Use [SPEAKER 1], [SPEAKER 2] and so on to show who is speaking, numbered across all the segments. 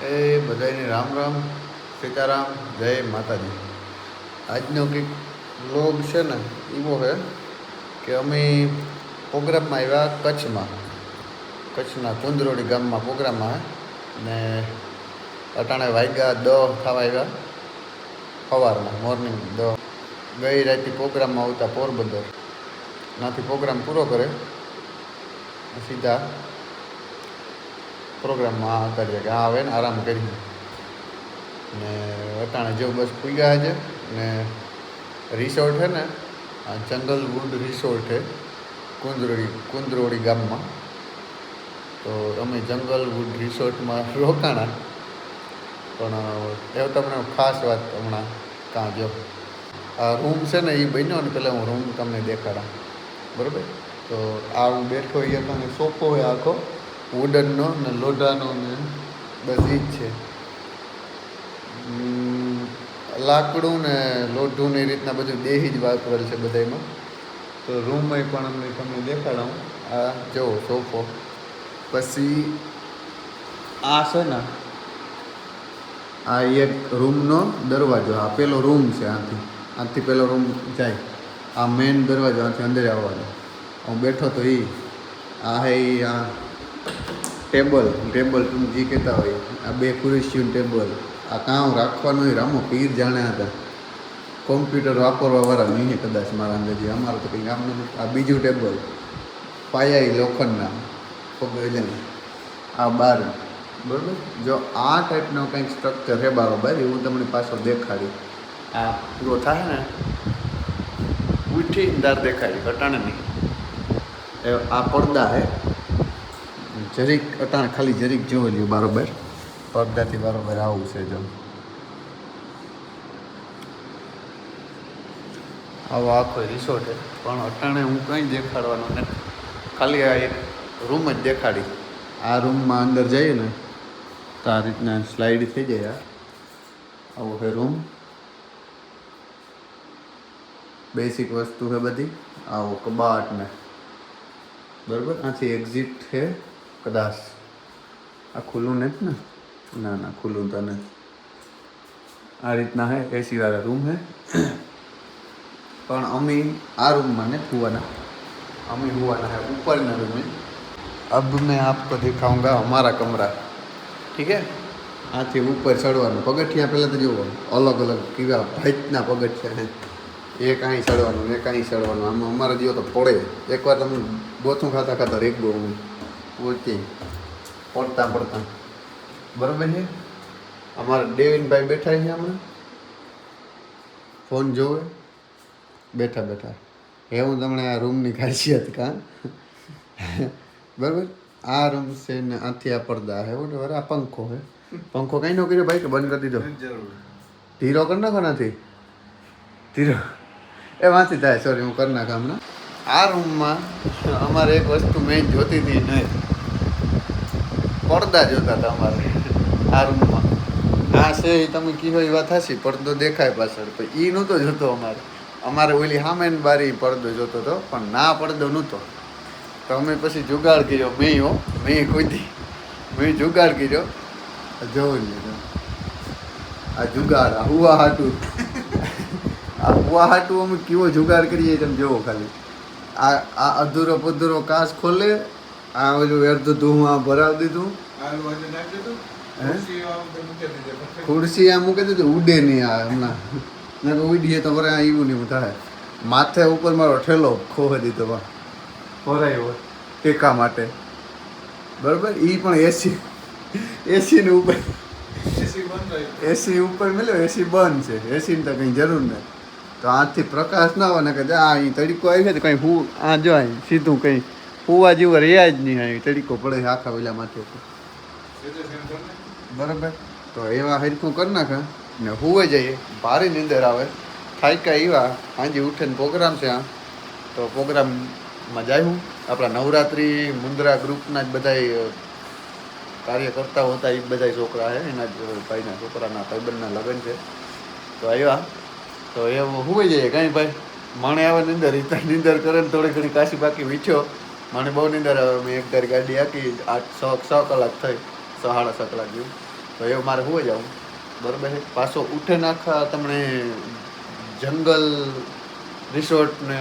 [SPEAKER 1] એ બધાને રામ રામ, સીતારામ, જય માતાજી. આજનો કંઈક લોગ છે ને, એવો છે કે અમે પ્રોગ્રામમાં આવ્યા કચ્છમાં. કચ્છના કુંદરોડી ગામમાં પ્રોગ્રામમાં ને અટાણે વાગ્યા દ થવા આવ્યા. સવારમાં મોર્નિંગ દ. ગઈ રાતથી પ્રોગ્રામમાં આવતા પોરબંદર. નાથી પ્રોગ્રામ પૂરો કરે સીધા પ્રોગ્રામમાં કરીએ કે આવે ને આરામ કરીએ ને અટાણે જેવું બસ પૂગ્યા છે ને રિસોર્ટ છે ને જંગલવુડ રિસોર્ટ છે કુંદરોડી કુંદરોડી ગામમાં. તો અમે જંગલવુડ રિસોર્ટમાં રોકાણા. પણ એ તમને ખાસ વાત હમણાં કાં જો. આ રૂમ છે ને એ બન્યો ને પહેલાં હું રૂમ તમને દેખાડા. બરાબર? તો આ હું બેઠો એ તમને સોફો હોય આખો વુડનનો ને લોઢાનો ને બધી જ છે. લાકડું ને લોઢું ને એ રીતના બધું દેહી જ વાપરેલ છે બધામાં તો રૂમમાં પણ અમને તમને દેખાડાવું આ જો સોફો. પછી આ છે ને, આ એક રૂમનો દરવાજો, આ પેલો રૂમ છે આથી. આથી પેલો રૂમ જાય. આ મેઇન દરવાજો આથી અંદર આવવાનો. હું બેઠો તો એ આ હે આ ટેબલ ટેબલ તમે જે કહેતા હોય, આ બે ખુરશીયું ટેબલ. આ કામ રાખવાનું એ રામો પીર જાણે હતા કોમ્પ્યુટર વાપરવા વાળા નહીં કદાચ મારા અંદાજે. અમારે તો કંઈ કામ નથી. આ બીજું ટેબલ. પાયા લોખંડના પગલે આ બાર. બરાબર? જો આ ટાઈપનો કંઈક સ્ટ્રક્ચર છે બરાબર હું તમને પાછો દેખાડી. આ પૂરો થાય ને ઉઠી દાર દેખાડી ઘટાણે નહીં. એ આ પડદા હે જરીક અટાણે ખાલી જરીક જોઈ લ્યો બરાબર? પડદાથી બરાબર આવું છે જો. આવો આખો રિસોર્ટ છે. પણ અટાણે હું કંઈ દેખાડવાનો નથી. ખાલી આ એક રૂમ જ દેખાડી. આ રૂમમાં અંદર જઈએ ને તો આ રીતના સ્લાઇડ થઈ જાય આ. આવો છે રૂમ બેસિક વસ્તુ છે બધી. આવો કબાટ ને. બરાબર? આથી એક્ઝિટ છે. કદાચ આ ખુલ્લું નથી ને? ના ના, ખુલ્લું તો નથી. આ રીતના હે એસી વાળા રૂમ હે. પણ અમે આ રૂમમાં ને હુવાના. અમે હુવાના હે ઉપરના રૂમે अब मैं आपको दिखाऊंगा हमारा कमरा ठीक है આથી ઉપર ચડવાનું. પગથિયા પહેલાં તો જુઓ, અલગ અલગ કેવા ભાઈટના પગથિયા ને એ કાંઈ ચડવાનું એ કાંઈ ચડવાનું. આમાં અમારે જીવો તો પડે. એકવાર તમે ગોથું ખાતા ખાતા રેગો હું પહોંચી પડતા પડતા. બરાબર છે? અમારા દેવીનભાઈ બેઠા છે હમણાં. ફોન જોવે. બેઠા બેઠા. એ હું તમને આ રૂમની ખાસિયત કાં બરાબર? આ રૂમ છે ને આથી આ પડદા છે બરાબર? આ પંખો છે. પંખો કઈ નો કર્યો ભાઈ કે બંધ કરી દીધો. ધીરો કરી નાખો નથી ધીરો. એ વાંચી થાય સોરી હું કરી નાખા હમણાં. આ રૂમમાં અમારે એક વસ્તુ મેં જોતી હતી નહીં પડદા જોતા હતા અમારે, આ રૂમમાં. આ છે, એ તમે કીધો એ વાત હશે પડદો દેખાય પાછળ. પણ એ નહોતો જોતો અમારે. અમારે ઓલી સામેન બારી પડદો જોતો હતો, પણ ના પડદો નહોતો. તો અમે પછી જુગાડ કર્યો, મેં હો, મેં કોઈથી મેં જુગાડ કર્યો. જોવું લીધું આ જુગાડ, આ હુવા હાટું. આ હુવા હાટું અમે કેવો જુગાડ કરીએ તમે જોવો ખાલી. આ આ અધૂરો પધૂરો કાચ ખોલે આ ઓલું અડધું આ ભરાવી દીધું. હે? ખુરશી આ મૂકી દીધું ઉડે નહીં આ હમણાં. ના તો ઉડીએ તો વરે એવું નહીં થાય. માથે ઉપર મારો ઠેલો ખોવાઈ દીધો વા ભરાયો ટેકા માટે. બરાબર? એ પણ એસી એસી ને ઉપર. એસી ઉપર મેલ્યો એસી બંધ છે. એસીની તો કંઈ જરૂર નથી તો આથી પ્રકાશ ના આવે ને કે આ અહીં તડીકો આવી છે તો કંઈ હું આ જો અહીં સીધું કંઈ હુવા જેવું રહ્યા જ નહીં અહીં, તડીકો પડે આખા વેલા માથે બરાબર? તો એવા હરખું કરી નાખે ને હુવે જઈએ, ભારે નીંદર આવે. થાયકા એવા સાંજે ઉઠીને પ્રોગ્રામ છે આ તો પ્રોગ્રામમાં જાય હું. આપણા નવરાત્રિ મુંદ્રા ગ્રુપના જ બધાય કાર્યકર્તાઓ હતા, એ બધા છોકરા છે. એના જ ભાઈના છોકરાના ભાઈબંધના લગ્ન છે. તો આવ્યા. તો એ હુઈ જઈએ, કાંઈ ભાઈ. માણે આવે, નીંદર એ નીંદર કરે ને થોડી ઘણી કાશી બાકી વીછો. મને બહુ નિંદર આવે. મેં એક ધારી ગાડી આખી આઠ છ છ કલાક થઈ. છ સાડા છ કલાક જેવું. તો એ મારે હોઈ જાવ બરાબર પાછો ઉઠે નાખા તમને જંગલ રિસોર્ટ ને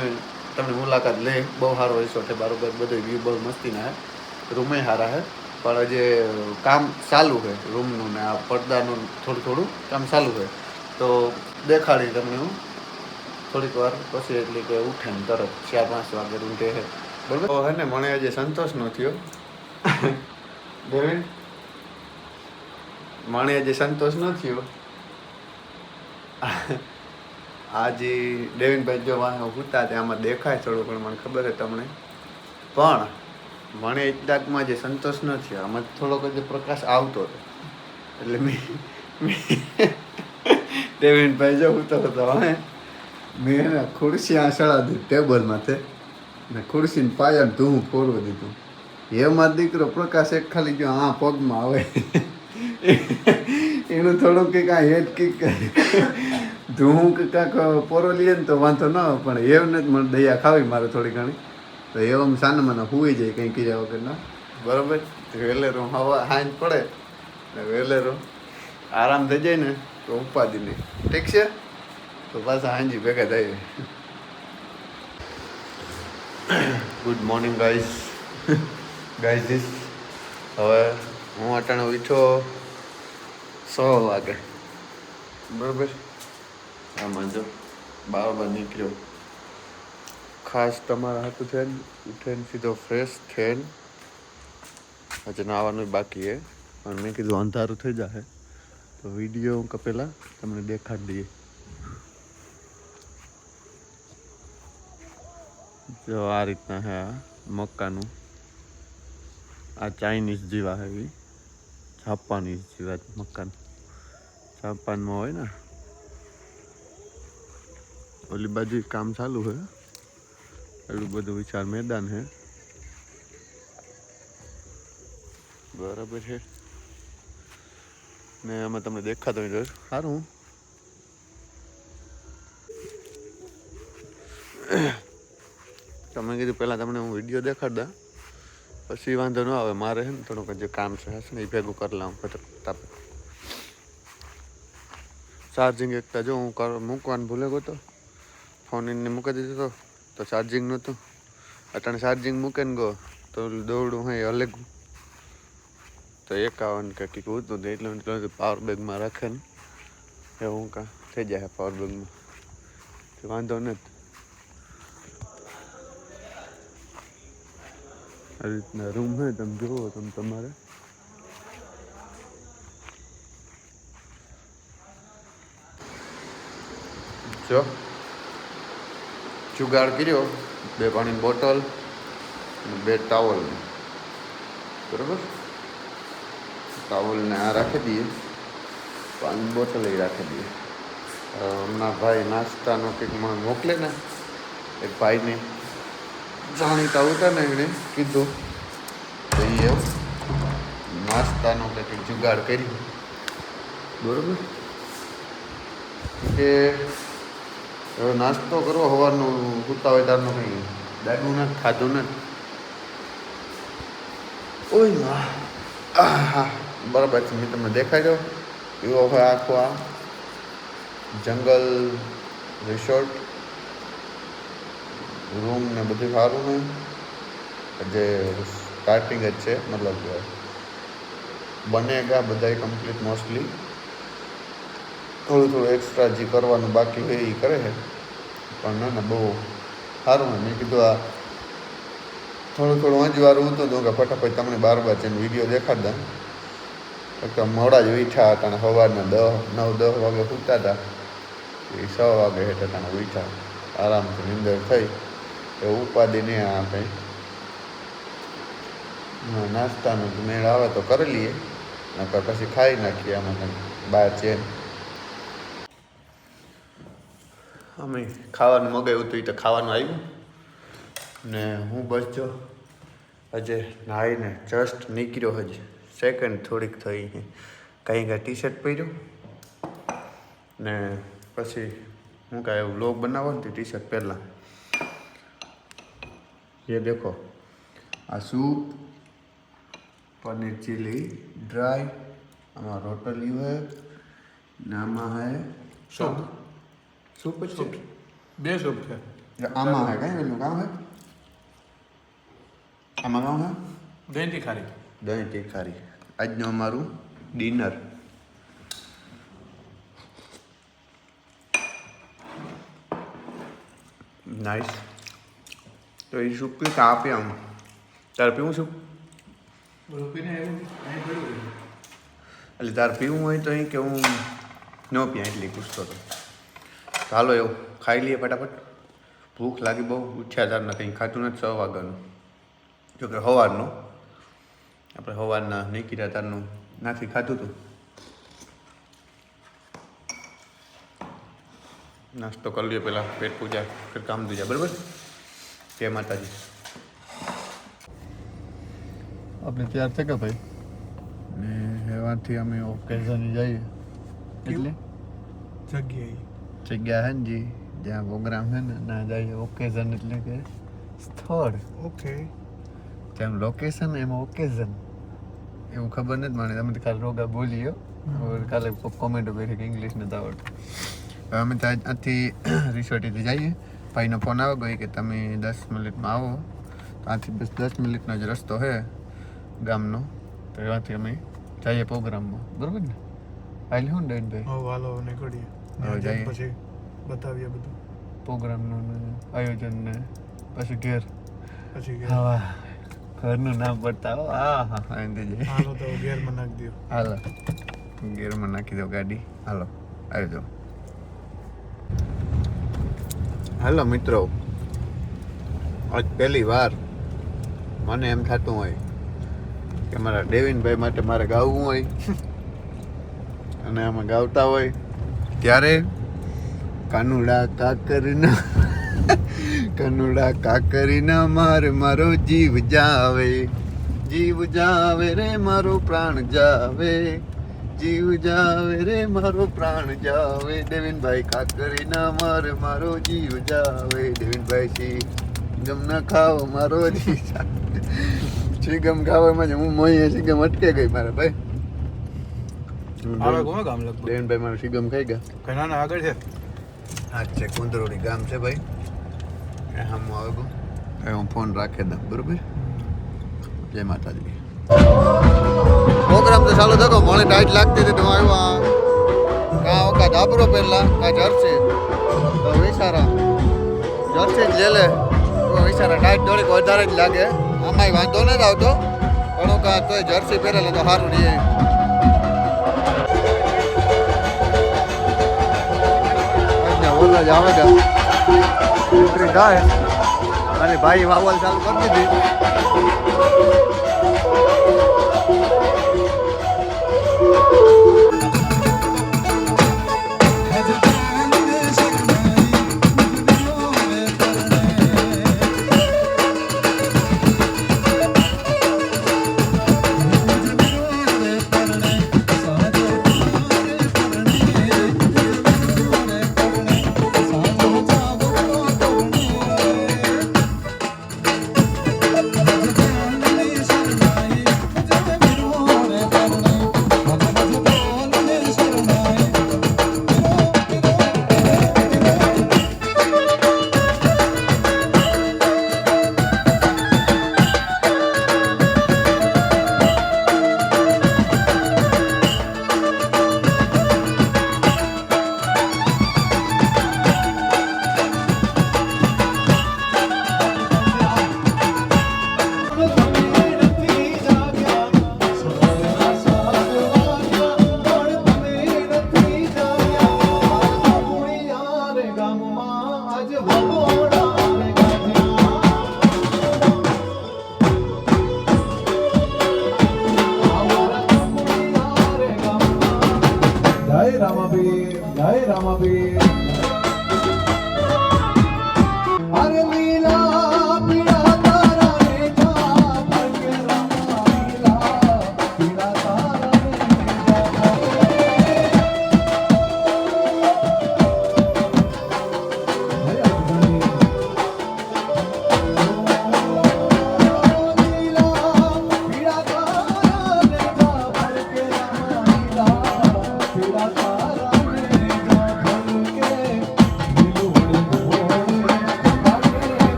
[SPEAKER 1] તમને મુલાકાત લે. બહુ સારો રિસોર્ટ છે બરાબર. બધો વ્યૂ બહુ મસ્તીના હે. રૂમે સારા હે. પણ જે કામ ચાલુ છે રૂમનું ને આ પડદાનું થોડું થોડું કામ ચાલુ છે તો દેખાડી તમને હું થોડીક વાર. પછી એટલે કે ઉઠે ને તરત ચાર પાંચ વાગે રૂમ છે બરાબર તો. હે ને, મને આજે સંતોષ ન થયો. દેવેન, મને આજે સંતોષ ન થયો. આજે દેવીનભાઈ જો વાહ હતા તે આમાં દેખાય થોડું પણ મને ખબર છે તમને. પણ મને એકદાકમાં જે સંતોષ ન થયો, આમાં થોડોક જ પ્રકાશ આવતો હતો. એટલે મેં દેવીનભાઈ જો હતો હે. મેં ખુરશી આ સળાવી ટેબલ માથે. ને ખુરશીને પાયાને ધૂમ ફોરવી દીધું. એમાં દીકરો પ્રકાશ એક ખાલી જો આ પગમાં આવે. એનું થોડુંક કંઈક આ હેડ ધૂમ કે કાંક પોરો લઈએ ને તો વાંધો ન આવે, પણ એમને જ મને દયા ખાવી મારે થોડી ઘણી. તો એવામાં સાને મને હુઈ જાય કંઈ કર્યા વગર ના. બરાબર. વેલેરો હવા હાંજ પડે. ને વેલેરો આરામ થઈ જાય ને તો ઉપાધિ નહીં. ઠીક છે? તો પાછા હાંજી ભેગા થાય. ગુડ મોર્નિંગ ગાઈસ ગાઈઝીસ હવે હું અટાણે બીઠો સો વાગે બરાબર? હા જો બરાબર નીકળ્યો. ખાસ તમારા હાથું થઈને ઉઠીને સીધો ફ્રેશ થઈને આજે નાવાનું બાકી છે પણ મેં કીધું અંધારું થઈ જશે તો વીડિયો હું કપેલા, તમને દેખાડી દઈએ. જો આ રીતના હે મક્કાનું. આ ચાઇનીઝ જેવા હે જાપાનીઝ જેવા મકાન જાપાનમાં હોય ને. ઓલી બાજુ કામ ચાલુ છે એટલું બધું વિશાળ મેદાન છે બરાબર છે ને આમાં તમને દેખાતો હોય તમે કીધું પહેલાં તમને હું વીડિયો દેખાડતા પછી વાંધો ન આવે, મારે છે ને થોડુંક જે કામ છે, હશે ને એ ભેગું કરી લઉં તાપે ચાર્જિંગ એકતા જો હું મૂકવાનું ભૂલે ગયો તો. ફોન એને મૂકી દીધો તો તો ચાર્જિંગ નહોતું. અટાણે ચાર્જિંગ મૂકે ને ગયો, તો દોડું હોય અલગ. તો એકાવન કે કંઈક ઉતું એટલે એટલે પાવર બેગમાં રાખે ને. એવું કાં થઈ જાય પાવર બેગમાં વાંધો નથી. આ રીતના રૂમ હોય તમે જુઓ તમે તમારે. જો, જુગાડ કર્યો, બે પાણીની બોટલ બે ટાવલ બરાબર? ટાવલને આ રાખી દઈએ. પાણીની બોટલ એ રાખી દઈએ. હમણાં ભાઈ નાસ્તાનો કંઈક મને મોકલે ને, એક ભાઈને. જાણીતા હતા ને એણે કીધું તો એ નાસ્તાનો કંઈક જુગાડ કર્યો. બરોબર? કે હવે નાસ્તો કરવો સવારનો સૂતા હોય તારનું કંઈ દાડું નથી, ખાધું નથી. ઓય ના બરાબર છે, મેં તમને દેખાડ્યો એવો હોય આખો આ જંગલ, રિસોર્ટ રૂમ ને બધું સારું ને જે સ્ટાર્ટિંગ જ છે, મતલબ બનેગા બધા કમ્પ્લીટ મોસ્ટલી થોડું થોડું એક્સ્ટ્રા જે કરવાનું બાકી હોય એ કરે છે. પણ ના ના, બહુ સારું મેં કીધું આ થોડું થોડું અંજવારું હતું હતું કે ફટાફટ તમને બાર બાર છે વીડિયો દેખાડતા તો મોડા જ વીઠા હતા સવારના દસ નવ દસ વાગે સૂતા હતા. એ છ વાગે હેઠા તાણે વીઠા આરામથી નીંદર થઈ. એ ઉપાધિ નહીં આ કંઈ. નાસ્તાનો મેળ આવે તો કરી લઈએ. નકર પછી ખાઈ નાખીએ આમાં કંઈ બહાર છે અમે ખાવાનું મગાવ્યું હતું એ તો ખાવાનું આવ્યું. ને હું બસ જો, હજે નાહીને જસ્ટ નીકળ્યો હજી. સેકન્ડ થોડીક થઈ. કંઈ કાંઈ ટી શર્ટ પહેર્યું. ને પછી હું કાંઈ એવું લોગ બનાવો ને ટી શર્ટ પહેલાં ये देखो આ સૂપ પનીર ચીલી ડ્રાય આમાં રોટલી હે ને આમાં હે
[SPEAKER 2] સૂપ
[SPEAKER 1] સૂપ જ છે
[SPEAKER 2] બે સૂપ છે
[SPEAKER 1] આમાં હે કઈ એનું કામ હે આમાં કામ હે
[SPEAKER 2] દહીં તીખારી
[SPEAKER 1] દહીં તીખારી આજનું અમારું ડિનર નાઈસ તો એ સૂપ કે આમ. તારે પીવું
[SPEAKER 2] છે.
[SPEAKER 1] એટલે તારે પીવું હોય તો અહીં કે હું ન પીયા એટલી પૂછતો હતો ચાલો એવું ખાઈ લઈએ ફટાફટ. ભૂખ લાગી બહુ ઉઠ્યા તારના કંઈ ખાતું નથી છ વાગ્યાનું. જોકે સવારનું આપણે સવારના નીકળ્યા તારનું. નાખી ખાધું હતું નાસ્તો કરી લઈએ પહેલાં પેટ પૂજા ફિર કામ દીજા બરાબર? જય માતાજી. આપણે તૈયાર છે કે ભાઈ? ને એવાથી અમે ઓકેઝન જઈએ. એટલે?
[SPEAKER 2] જગ્યાએ.
[SPEAKER 1] જગ્યા હે ને જી જ્યાં પ્રોગ્રામ છે ને ના જઈએ. ઓકેઝન એટલે કે સ્થળ.
[SPEAKER 2] ઓકે
[SPEAKER 1] જેમ લોકેશન એમ ઓકેઝન એવું ખબર નથી મને. તમે તો કાલે રોગા બોલીયો કાલે કોમેન્ટો કરી કે ઇંગ્લિશ નથી આવડતું. હવે અમે ત્યાં ત્યાંથી રિસોર્ટેથી જઈએ. ભાઈનો ફોન આવે ગયો કે તમે દસ મિનિટમાં આવો. તો આથી બસ દસ મિનિટનો જ રસ્તો છે ગામનો. તો એવાથી અમે જઈએ પ્રોગ્રામમાં. બરોબર ને? આવેલી હું ડેટ ભાઈ
[SPEAKER 2] હાલો વાલો નીકળીએ
[SPEAKER 1] જઈએ.
[SPEAKER 2] પછી બતાવીએ બધું.
[SPEAKER 1] પ્રોગ્રામનું આયોજન ને પછી ઘેર.
[SPEAKER 2] પછી
[SPEAKER 1] હા ઘરનું નામ પડતા હો હા જઈએ
[SPEAKER 2] હાલો તો ઘેરમાં નાખી દો
[SPEAKER 1] હાલો. ગેરમાં નાખી દો ગાડી. હાલો આવી જાઓ હાલો મિત્રો. આજ પહેલી વાર મને એમ થતું હોય કે મારા દેવીનભાઈ માટે મારે ગાવું હોય અને આમાં ગાવતા હોય ત્યારે કાનુડા કાકરના કાનુડા કાકરીના માર મારો જીવ જાવે જીવ જાવે રે મારો પ્રાણ જાવે. જીવ જાવે રે મારો પ્રાણ જાવે. દેવિનભાઈ કાકરીના માર મારો જીવ જાવે. દેવિનભાઈ સી ગમ ના ખાવ મારો જીવ જાવે. સી ગમ ખાવામાં જ હું મોઈએ સી ગમ અટકે ગઈ મારા ભાઈ.
[SPEAKER 2] કોણ ગામ લગભગ?
[SPEAKER 1] દેવિનભાઈ મારો સી ગમ ખાઈ ગયા.
[SPEAKER 2] ઘણા આગળ છે?
[SPEAKER 1] આ છે કુંદરોડી ગામ છે ભાઈ. એ હમ આવે એ હું ફોન રાખે દઉં બરોબર? જય માતાજી. પ્રોગ્રામ તો ચાલુ થયો મને ટાઈટ લાગતી હતી હું આવ્યો કા ઓકા ધાબરો પહેલા કા જર્સી તો વિચારા જર્સી જ લે લે. તો વિચારા ટાઈટ થોડીક વધારે જ લાગે. આમાંય વાંધો નથી આવતો. પણ હું કા તોય જર્સી પહેરેલા તો સારું રહીએ ઓલા જ આવે એન્ટ્રી થાય અને ભાઈ વાવલ ચાલુ કરી દીધી.
[SPEAKER 3] Woo!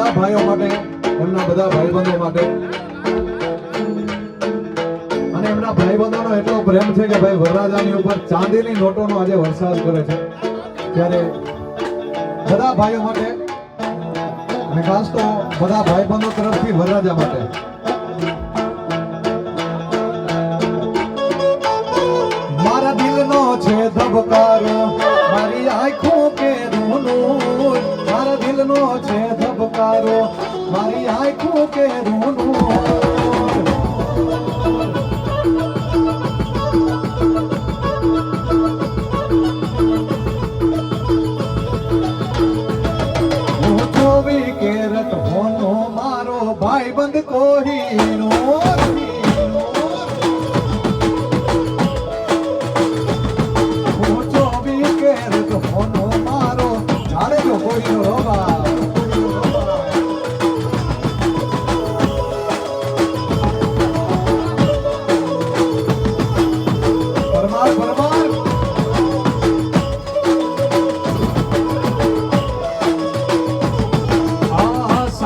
[SPEAKER 3] બધા ભાઈઓ માટે, એમના બધા ભાઈબંધો માટે. અને એમના ભાઈબંધોનો એટલો પ્રેમ છે કે ભાઈ વરરાજાની ઉપર ચાંદીની નોટોનો આજે વરસાદ કરે છે. ત્યારે બધા ભાઈઓ માટે, અને ખાસ તો બધા ભાઈબંધો તરફથી વરરાજા માટે.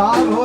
[SPEAKER 3] Alô,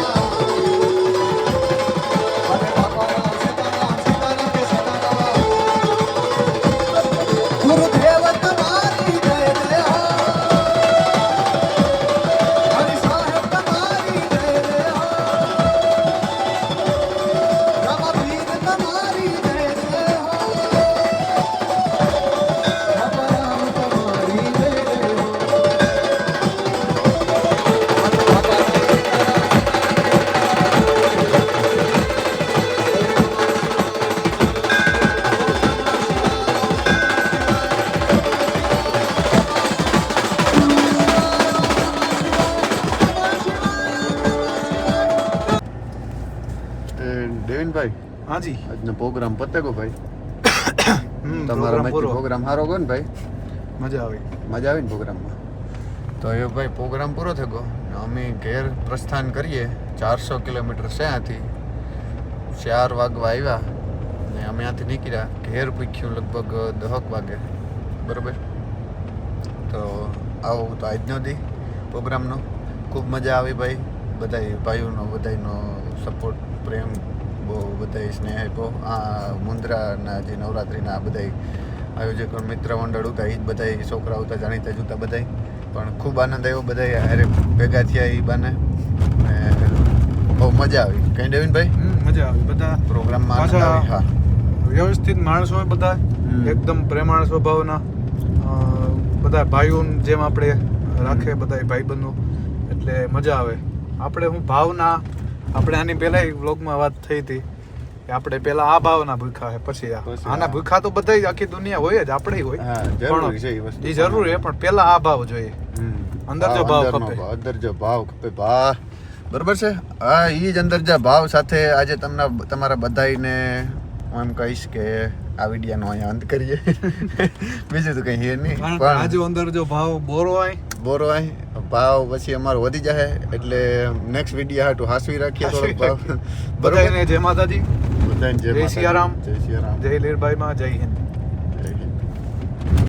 [SPEAKER 1] દેવિનભાઈ
[SPEAKER 2] હાજી.
[SPEAKER 1] આજનો પ્રોગ્રામ પતે ગયો ભાઈ તમારા
[SPEAKER 2] program
[SPEAKER 1] પ્રોગ્રામ સારો ગયો ને ભાઈ?
[SPEAKER 2] મજા આવી.
[SPEAKER 1] મજા આવી ને પ્રોગ્રામમાં તો એ ભાઈ પ્રોગ્રામ પૂરો થયો અમે ઘેર પ્રસ્થાન કરીએ. ચારસો કિલોમીટર છે ત્યાંથી ચાર વાગવા આવ્યા. ને અમે ત્યાંથી નીકળ્યા. ઘેર પૂછ્યું લગભગ દહક વાગે. બરાબર? તો આવો તો આજનો દી પ્રોગ્રામનો ખૂબ મજા આવી ભાઈ. બધાય ભાઈઓનો બધાયનો સપોર્ટ પ્રેમ બહુ બધાય સ્નેહ આપ્યો આ મુંદ્રાના જે નવરાત્રિના બધાય આયોજકો મિત્ર મંડળ હતા એ જ બધા છોકરાઓ હતા જાણીતા જૂતા બધાય. પણ ખૂબ આનંદ આવ્યો બધાય. હારે ભેગા થયા એ બાને. બહુ મજા આવી. કઈ ડેવિનભાઈ?
[SPEAKER 2] હમ, મજા આવી. બધા
[SPEAKER 1] પ્રોગ્રામમાં હા.
[SPEAKER 2] વ્યવસ્થિત માણસો બધા. એકદમ પ્રેમાળ સ્વભાવના. બધા ભાઈઓ જેમ આપણે રાખે બધા ભાઈબંધો. એટલે મજા આવે. આપણે હું ભાવના આપણે આની પહેલા વ્લોગમાં વાત થઈ હતી કે આપણે પહેલા આ ભાવના ભૂખા હોય પછી આના ભૂખા તો બધા આખી દુનિયા હોય જ આપણે હોય. પણ
[SPEAKER 1] એ
[SPEAKER 2] જરૂરી પણ પહેલા આ ભાવ જોઈએ. અંદર જો ભાવ ખપે.
[SPEAKER 1] અંદર જો ભાવ ખપે. ભા બરોબર છે? હા એ જ અંદર જે ભાવ સાથે આજે તમને તમારા બધાયને હું એમ કહીશ કે આ વિડિયાનો અહીંયા અંત કરીએ. બીજું તો કંઈ હે નહીં.
[SPEAKER 2] પણ આજે અંદર જો ભાવ બોરો આય
[SPEAKER 1] બોરો આય ભાવ પછી અમારો વધી જાય એટલે નેક્સ્ટ વિડિયા હાટું હાસવી રાખીએ થોડોક ભાવ. બરોબર?
[SPEAKER 2] જય માતાજી.
[SPEAKER 1] બધાને
[SPEAKER 2] જય. સિયારામ.
[SPEAKER 1] જય સિયારામ.
[SPEAKER 2] જય લીરબાઈમાં જય હિન્દ.